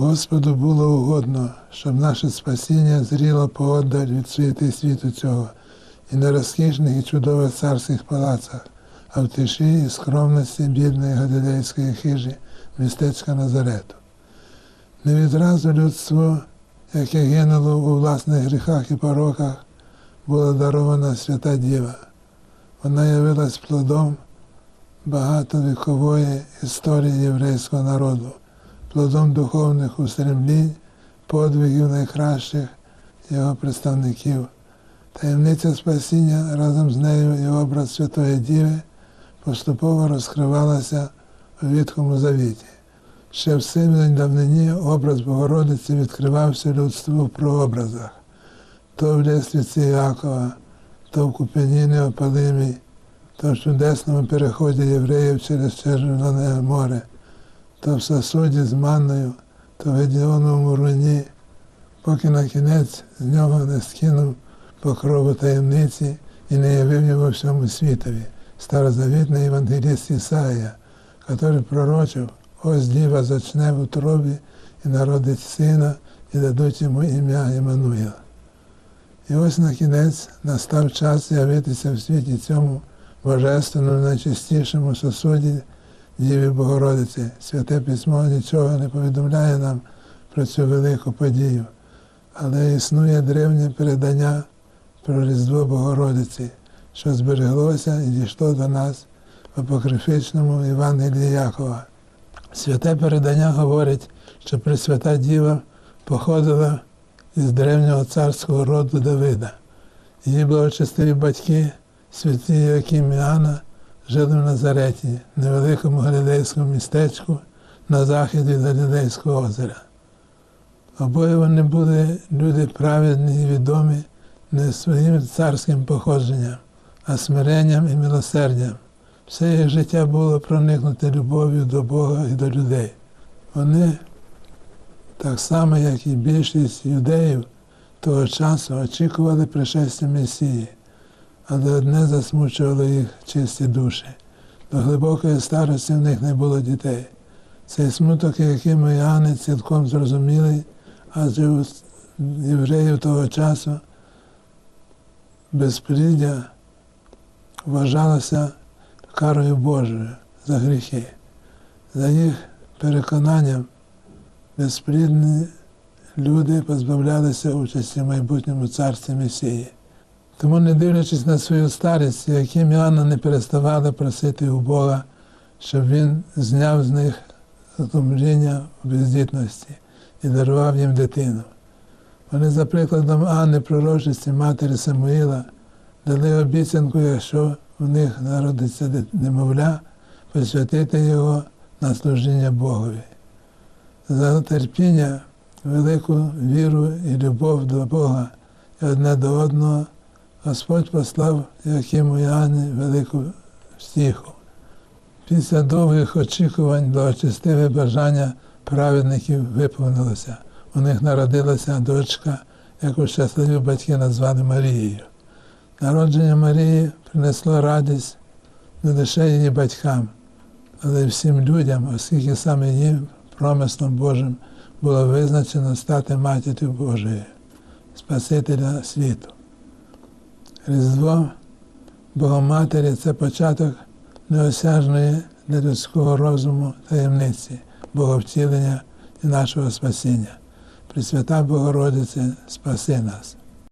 Господу було угодно, щоб наше спасіння зріло поодаль від суєти світу цього, і не розкішних і чудових царських палацах, а в тиші і скромності бідної галілейської хижі містечка Назарету. Не відразу людство, яке гинуло у власних гріхах і пороках, була дарована свята Діва. Вона явилась плодом багатовікової історії єврейського народу, плодом духовних устремлінь, подвигів найкращих його представників. Таємниця спасіння разом з нею і образ Святої Діви поступово розкривалася у Вітхому Завіті. Ще в сивій давнині образ Богородиці відкривався людству в прообразах, то в лісвіці Якова, то в купині Неопалимій, то в чудесному переході євреїв через Червоне море, то в сосуді з манною, то в Гедіоновому руні, поки на кінець з нього не скинув покрову таємниці і не явив його всьому світові, старозавітний євангеліст Ісаїя, який пророчив, ось діва зачне в утробі і народить сина, і дадуть йому ім'я Іммануїла. І ось на кінець настав час з'явитися в світі цьому божественному, найчистішому сосуді Діві Богородиці. Святе письмо нічого не повідомляє нам про цю велику подію, але існує древнє передання про Різдво Богородиці, що збереглося і дійшло до нас в апокрифічному Євангелії Якова. Святе передання говорить, що Пресвята Діва походила із древнього царського роду Давида. Її благочестиві батьки, святі Яким і Анна, жили в Назареті, невеликому галілейському містечку на захід від Галілейського озера. Обоє вони були люди праведні і відомі не своїм царським походженням, а смиренням і милосердям. Все їх життя було проникнуте любов'ю до Бога і до людей. Вони, так само, як і більшість юдеїв того часу, очікували пришестя Месії, але одне засмучувало їх чисті душі. До глибокої старості в них не було дітей. Цей смуток, який Іоанни цілком зрозуміли, адже у євреїв того часу безпліддя вважалося карою Божою за гріхи. За їх переконанням безплідні люди позбавлялися участі в майбутньому царстві Месії. Тому, не дивлячись на свою старість, яким Іоанна не переставала просити у Бога, щоб він зняв з них сумління в бездітності і дарував їм дитину. Вони, за прикладом Анни, пророчості матері Самуїла, дали обіцянку, якщо в них народиться немовля, посвятити його на служіння Богові. За терпіння, велику віру і любов до Бога і одне до одного Господь послав Якиму і велику стіху. Після довгих очікувань благочестиве бажання праведників виповнилося. У них народилася дочка, яку щасливі батьки назвали Марією. Народження Марії принесло радість не лише її батькам, але й всім людям, оскільки саме їм, промислом Божим, було визначено стати матір'ю Божою, Спасителя світу. Різдво Богоматері це початок неосяжної для людського розуму таємниці, Боговтілення і нашого спасіння. Пресвята Богородиці, спаси нас.